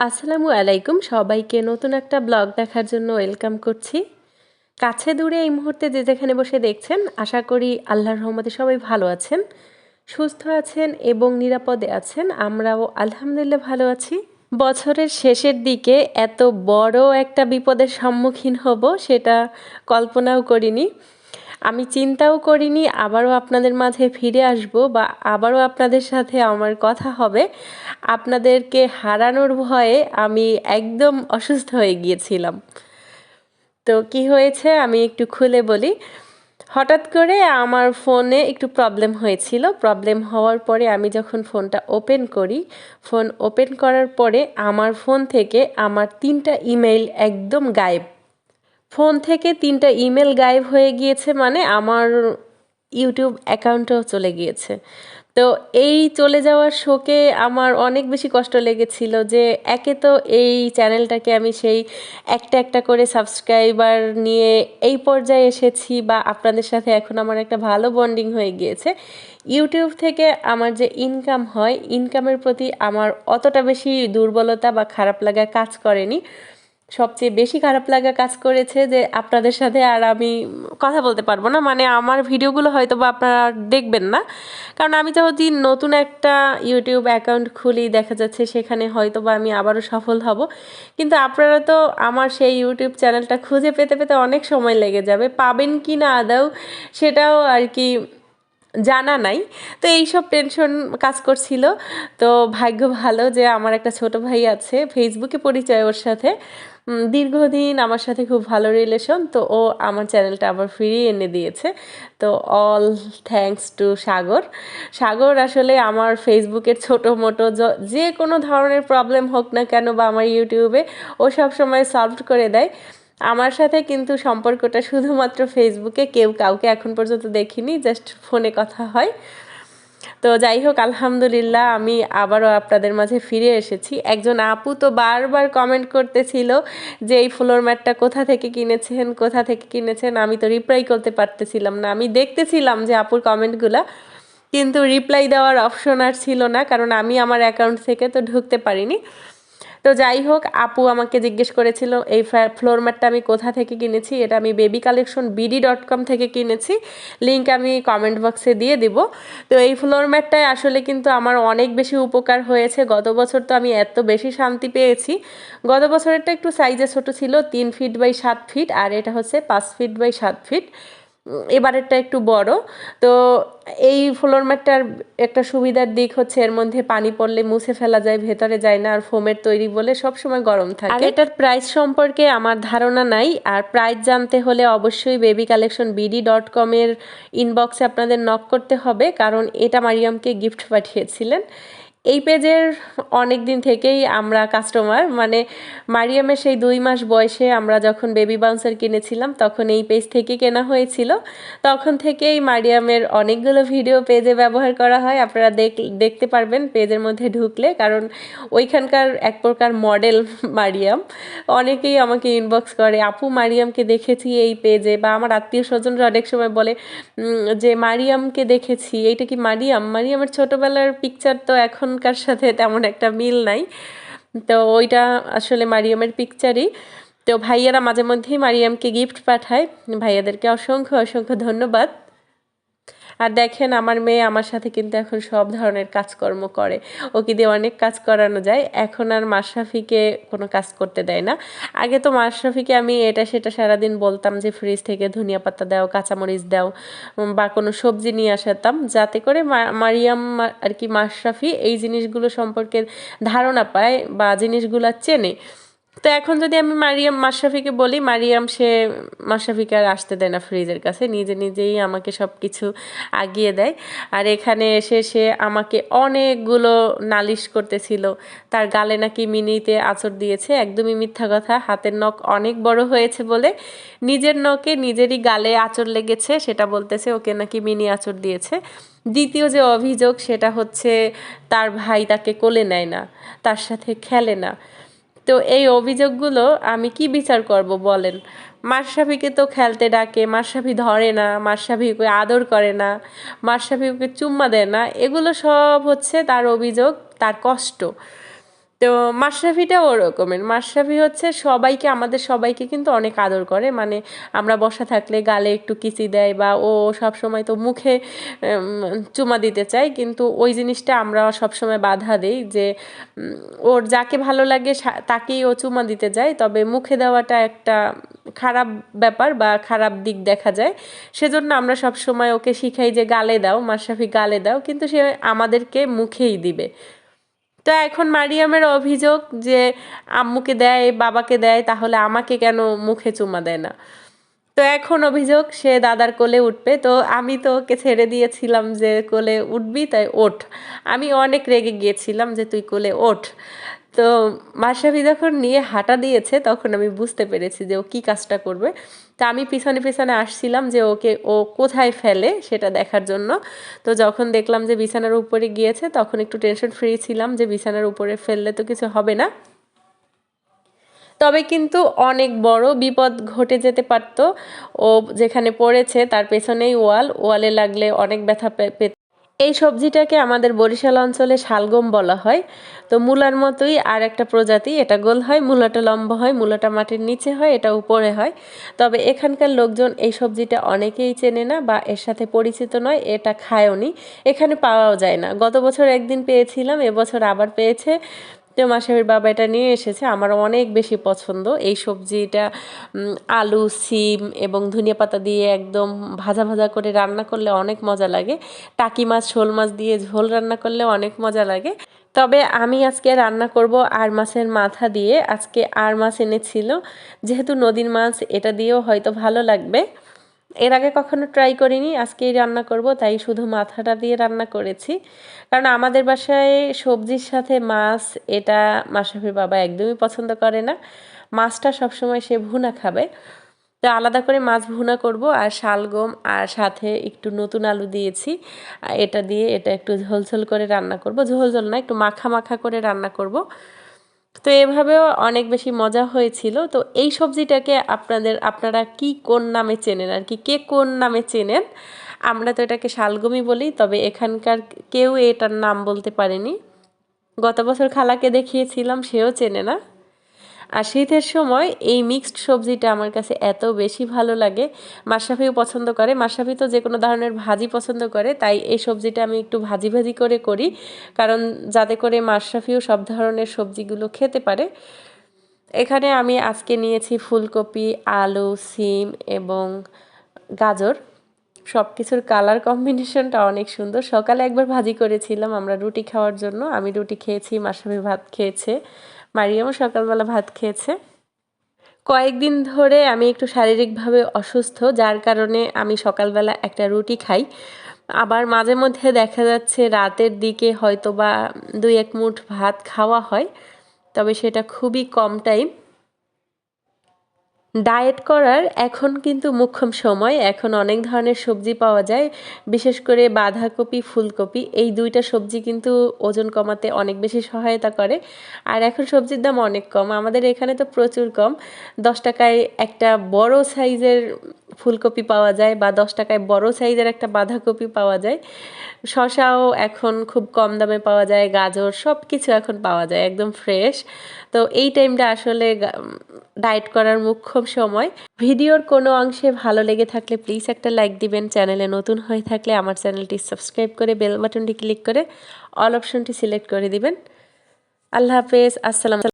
আসসালামু আলাইকুম। সবাইকে নতুন একটা ব্লগ দেখার জন্য ওয়েলকাম করছি। কাছে দূরে এই মুহূর্তে যে যেখানে বসে দেখছেন, আশা করি আল্লাহর রহমতে সবাই ভালো আছেন, সুস্থ আছেন এবং নিরাপদে আছেন। আমরাও আলহামদুলিল্লাহ ভালো আছি। বছরের শেষের দিকে এত বড় একটা বিপদের সম্মুখীন হব সেটা কল্পনাও করিনি। আমি চিন্তাও করিনি, আবারও আপনাদের মাঝে ফিরে আসব বা আবারও আপনাদের সাথে আমার কথা হবে। আপনাদেরকে হারানোর ভয়ে আমি একদম অসুস্থ হয়ে গিয়েছিলাম। তো কি হয়েছে আমি একটু খুলে বলি। হঠাৎ করে আমার ফোনে একটু প্রবলেম হয়েছিল। প্রবলেম হওয়ার পরে আমি যখন ফোনটা ওপেন করি ফোন ওপেন করার পরে আমার ফোন থেকে আমার তিনটা ইমেইল একদম গায়েব। ফোন থেকে তিনটা ইমেল গায়েব হয়ে গিয়েছে মানে আমার ইউটিউব অ্যাকাউন্টেও চলে গিয়েছে। তো এই চলে যাওয়ার শোকে আমার অনেক বেশি কষ্ট লেগেছিল যে একে তো এই চ্যানেলটাকে আমি সেই একটা একটা করে সাবস্ক্রাইবার নিয়ে এই পর্যায়ে এসেছি বা আপনাদের সাথে এখন আমার একটা ভালো বন্ডিং হয়ে গিয়েছে। ইউটিউব থেকে আমার যে ইনকাম হয়, ইনকামের প্রতি আমার অতটা বেশি দুর্বলতা বা খারাপ লাগা কাজ করেনি। সবচেয়ে বেশি খারাপ লাগা কাজ করেছে যে আপনাদের সাথে আর আমি কথা বলতে পারব না। মানে আমার ভিডিওগুলো হয়তো বা আপনারা দেখবেন না। কারণ আমি তো যদি নতুন একটা ইউটিউব অ্যাকাউন্ট খুলি, দেখা যাচ্ছে সেখানে হয়তো বা আমি আবারও সফল হব। কিন্তু আপনারা তো আমার সেই ইউটিউব চ্যানেলটা খুঁজে পেতে পেতে অনেক সময় লেগে যাবে। পাবেন কি না আদৌ সেটাও আর কি জানা নাই। তো এইসব টেনশন কাজ করছিল। তো ভাগ্য ভালো যে আমার একটা ছোট ভাই আছে, ফেসবুকে পরিচয় ওর সাথে। দীর্ঘদিন আমার সাথে খুব ভালো রিলেশন তো ও আমার চ্যানেলটা আবার ফিরিয়ে এনে দিয়েছে। তো all thanks to Sagar. Sagar আসলে আমার ফেসবুকের ছোটো মোটো যে কোনো ধরনের প্রবলেম হোক না কেন বা আমার ইউটিউবে ও সব সময় সলভ করে দেয়। আমার সাথে কিন্তু সম্পর্কটা শুধুমাত্র ফেসবুকে কেউ কাউকে এখন পর্যন্ত দেখিনি জাস্ট ফোনে কথা হয়। তো যাই হোক, আলহামদুলিল্লাহ আমি আবারও আপনাদের মাঝে ফিরে এসেছি। একজন আপু তো বারবার কমেন্ট করতেছিল যে এই ফ্লোর ম্যাটটা কোথা থেকে কিনেছেন, কোথা থেকে কিনেছেন? আমি তো রিপ্লাই করতে পারতেছিলাম না। আমি দেখতেছিলাম যে আপুর কমেন্টগুলো কিন্তু রিপ্লাই দেওয়ার অপশন আর ছিল না, কারণ আমি আমার অ্যাকাউন্ট থেকে তো ঢুকতে পারিনি। তো যাই হোক, আপু আমাকে জিজ্ঞেস করেছিল, এই ফ্লোর ম্যাটটা আমি কোথা থেকে কিনেছি? এটা আমি baby collection BD dot com থেকে কিনেছি। লিঙ্ক আমি কমেন্ট বক্সে দিয়ে দিব। তো এই ফ্লোর ম্যাটটায় আসলে কিন্তু আমার অনেক বেশি উপকার হয়েছে। গত বছর তো আমি এত বেশি শান্তি পেয়েছি। গত বছরেরটা একটু সাইজে ছোট ছিল, তিন ফিট বাই সাত ফিট আর এটা হচ্ছে পাঁচ ফিট বাই সাত ফিট এবারেরটা একটু বড়। তো এই ফ্লোর ম্যাটটার একটা সুবিধার দিক হচ্ছে এর মধ্যে পানি পড়লে মুছে ফেলা যায়, ভেতরে যায় না, আর ফোমের তৈরি বলে সব সময় গরম থাকে। আর এটার প্রাইস সম্পর্কে আমার ধারণা নাই, আর প্রাইস জানতে হলে অবশ্যই বেবি কালেকশন বিডি ডট কমের ইনবক্সে আপনাদের নক করতে হবে, কারণ এটা মারিয়ামকে গিফট পাঠিয়েছিলেন। এই পেজের অনেক দিন থেকেই আমরা কাস্টমার মানে মারিয়ামের সেই দুই মাস বয়সে আমরা যখন বেবি বাউন্সার কিনেছিলাম, তখন এই পেজ থেকে কেনা হয়েছিল। তখন থেকেই মারিয়ামের অনেকগুলো ভিডিও পেজে ব্যবহার করা হয়। আপনারা দেখ, দেখতে পারবেন পেজের মধ্যে ঢুকলে, কারণ ওইখানকার এক প্রকার মডেল মারিয়াম। অনেকেই আমাকে ইনবক্স করে, আপু, মারিয়ামকে দেখেছি এই পেজে বা আমার আত্মীয় স্বজনরা অনেক সময় বলে যে মারিয়ামকে দেখেছি, এইটা কি মারিয়াম? মারিয়ামের ছোটোবেলার পিকচার তো এখন এখনকার সাথে তেমন একটা মিল নাই। তো ওইটা আসলে মারিয়ামের পিকচারই তো ভাইয়ারা মাঝে মধ্যেই মারিয়ামকে গিফট পাঠায়। ভাইয়াদেরকে অসংখ্য অসংখ্য ধন্যবাদ। আর দেখেন আমার মেয়ে আমার সাথে কিন্তু এখন সব ধরনের কাজকর্ম করে। ওকে দিয়ে অনেক কাজ করানো যায়। এখন আর মাশরাফিকে কোনো কাজ করতে দেয় না। আগে তো মাশরাফিকে আমি এটা সেটা সারাদিন বলতাম যে, ফ্রিজ থেকে ধনিয়া পাতা দাও, কাঁচামরিচ দাও বা কোনো সবজি নিয়ে আসাতাম। যাতে করে মারিয়াম আর কি মাশরাফি এই জিনিসগুলো সম্পর্কে ধারণা পায় বা জিনিসগুলো চেনে। তো এখন যদি আমি মারিয়াম, মাশরাফিকে বলি, মারিয়াম সে মাশরাফিকে আর আসতে দেয় না ফ্রিজের কাছে, নিজে নিজেই আমাকে সব কিছু আগিয়ে দেয়। আর এখানে এসে সে আমাকে অনেকগুলো নালিশ করতেছিল। তার গালে নাকি মিনিতে আচর দিয়েছে, একদমই মিথ্যা কথা। হাতের নখ অনেক বড় হয়েছে বলে নিজের নখে নিজেরই গালে আচর লেগেছে, সেটা বলতেছে ওকে নাকি মিনি আচর দিয়েছে। দ্বিতীয় যে অভিযোগ, সেটা হচ্ছে তার ভাই তাকে কোলে নেয় না, তার সাথে খেলে না। তো এই অভিযোগগুলো আমি কি বিচার করব বলেন? মারসাফিকে তো খেলতে ডাকে মারসাফি ধরে না মারসাফিকে আদর করে না মারসাফিকে চুম্মা দেয় না, এগুলো সব হচ্ছে তার অভিযোগ, তার কষ্ট। তো মাশরাফিটা ওরকমের। মাশরাফি হচ্ছে সবাইকে, আমাদের সবাইকে কিন্তু অনেক আদর করে। মানে আমরা বসা থাকলে গালে একটু কিচি দেয় বা ও সব সময় তো মুখে চুমা দিতে চায়। কিন্তু ওই জিনিসটা আমরা সব সময় বাধা দেই যে ওর যাকে ভালো লাগে তাকেই ও চুমা দিতে যায়। তবে মুখে দেওয়াটা একটা খারাপ ব্যাপার বা খারাপ দিক দেখা যায়। সেজন্য আমরা সব সময় ওকে শিখাই যে গালে দাও, মাশরাফি গালে দাও। কিন্তু সে আমাদেরকে মুখেই দিবে। তো এখন মারিয়ামের অভিযোগ যে আম্মুকে দেয়, বাবাকে দেয়, তাহলে আমাকে কেন মুখে চুমা দেয় না? তো এখন অভিযোগ, সে দাদার কোলে উঠবে। তো আমি তো ওকে ছেড়ে দিয়েছিলাম যে কোলে উঠবি, তাই ওঠ। আমি অনেক রেগে গিয়েছিলাম যে তুই কোলে ওঠ। তো মাশরাফি যখন নিয়ে হাঁটা দিয়েছে, তখন আমি বুঝতে পেরেছি যে ও কী কাজটা করবে। তা আমি পিছনে পিছনে আসছিলাম যে ওকে, ও কোথায় ফেলে সেটা দেখার জন্য। তো যখন দেখলাম যে বিছানার উপরে গিয়েছে, তখন একটু টেনশন ফ্রি ছিলাম যে বিছানার উপরে ফেললে তো কিছু হবে না। তবে কিন্তু অনেক বড় বিপদ ঘটে যেতে পারতো। ও যেখানে পড়েছে, তার পেছনেই ওয়াল। ওয়ালে লাগলে অনেক ব্যথা পেত এই সবজিটাকে আমাদের বরিশাল অঞ্চলে শালগম বলা হয়। তো মূলার মতোই আর একটা প্রজাতি, এটা গোল হয়, মূলাটা লম্বা হয়, মূলাটা মাটির নিচে হয়, এটা উপরে হয়। তবে এখানকার লোকজন এই সবজিটা অনেকেই চেনে না বা এর সাথে পরিচিত নয়, এটা খায়ওনি এখানে পাওয়াও যায় না। গত বছর একদিন পেয়েছিলাম, এবছর আবার পেয়েছে। তো মাসাবির বাবা এটা নিয়ে এসেছে আমার অনেক বেশি পছন্দ। এই সবজিটা আলু, সিম এবং ধনিয়া পাতা দিয়ে একদম ভাজা ভাজা করে রান্না করলে অনেক মজা লাগে। টাকি মাছ, শোল মাছ দিয়ে ঝোল রান্না করলে অনেক মজা লাগে। তবে আমি আজকে রান্না করব আর মাছের মাথা দিয়ে। আজকে আর মাছ এনেছিল, যেহেতু নদীর মাছ, এটা দিয়েও হয়তো ভালো লাগবে। এর আগে কখনো ট্রাই করিনি, আজকেই রান্না করব, তাই শুধু মাথাটা দিয়ে রান্না করেছি। কারণ আমাদের বাসায় সবজির সাথে মাছ, এটা মাসাফির বাবা একদমই পছন্দ করে না। মাছটা সবসময় সে ভুনা খাবে। তো আলাদা করে মাছ ভুনা করব, আর শালগম আর সাথে একটু নতুন আলু দিয়েছি। এটা দিয়ে এটা একটু ঝোলঝোল করে রান্না করব। ঝোল ঝোল না, একটু মাখা মাখা করে রান্না করব। তো এভাবেও অনেক বেশি মজা হয়েছিল। তো এই সবজিটাকে আপনাদের, আপনারা কি কোন নামে চেনেন আর কি? কে কোন নামে চেনেন? আমরা তো এটাকে শালগমি বলি, তবে এখানকার কেউ এটার নাম বলতে পারেনি। গত বছর খালাকে দেখিয়েছিলাম, সেও চেনে না। আর শীতের সময় এই মিক্সড সবজিটা আমার কাছে এত বেশি ভালো লাগে। মাশরাফিও পছন্দ করে। মাশরাফি তো যে কোনো ধরনের ভাজি পছন্দ করে, তাই এই সবজিটা আমি একটু ভাজি ভাজি করে করি। কারণ যাতে করে মাশরাফিও সব ধরনের সবজিগুলো খেতে পারে। এখানে আমি আজকে নিয়েছি ফুলকপি, আলু, সিম এবং গাজর। সব কিছুর কালার কম্বিনেশনটা অনেক সুন্দর। সকালে একবার ভাজি করেছিলাম আমরা রুটি খাওয়ার জন্য। আমি রুটি খেয়েছি মাসাবি ভাত খেয়েছে। মারিয়ামও সকালবেলা ভাত খেয়েছে। কয়েকদিন ধরে আমি একটু শারীরিকভাবে অসুস্থ, যার কারণে আমি সকালবেলা একটা রুটি খাই। আবার মাঝে মধ্যে দেখা যাচ্ছে রাতের দিকে হয়তো বা দুই এক মুঠ ভাত খাওয়া হয়, তবে সেটা খুবই কম টাইম ডায়েট করার এখন কিন্তু মুখ্যম সময়। এখন অনেক ধরনের সবজি পাওয়া যায়, বিশেষ করে বাঁধাকপি, ফুলকপি। এই দুইটা সবজি কিন্তু ওজন কমাতে অনেক বেশি সহায়তা করে। আর এখন সবজির দাম অনেক কম। আমাদের এখানে তো প্রচুর কম। দশ টাকায় একটা বড় সাইজের ফুলকপি পাওয়া যায় বা দশ টাকায় বড় সাইজের একটা বাঁধাকপি পাওয়া যায়। শসাও এখন খুব কম দামে পাওয়া যায়, গাজর সব কিছু এখন পাওয়া যায়, একদম ফ্রেশ। তো এই টাইমটা আসলে ডায়েট করার মুখ্যম সময়। ভিডিওর কোনো অংশে ভালো লেগে থাকলে প্লিজ একটা লাইক দিবেন। চ্যানেলে নতুন হয়ে থাকলে আমার চ্যানেলটি সাবস্ক্রাইব করে বেল বাটনটি ক্লিক করে অল অপশনটি সিলেক্ট করে দিবেন। আল্লাহ হাফেজ, আসসালাম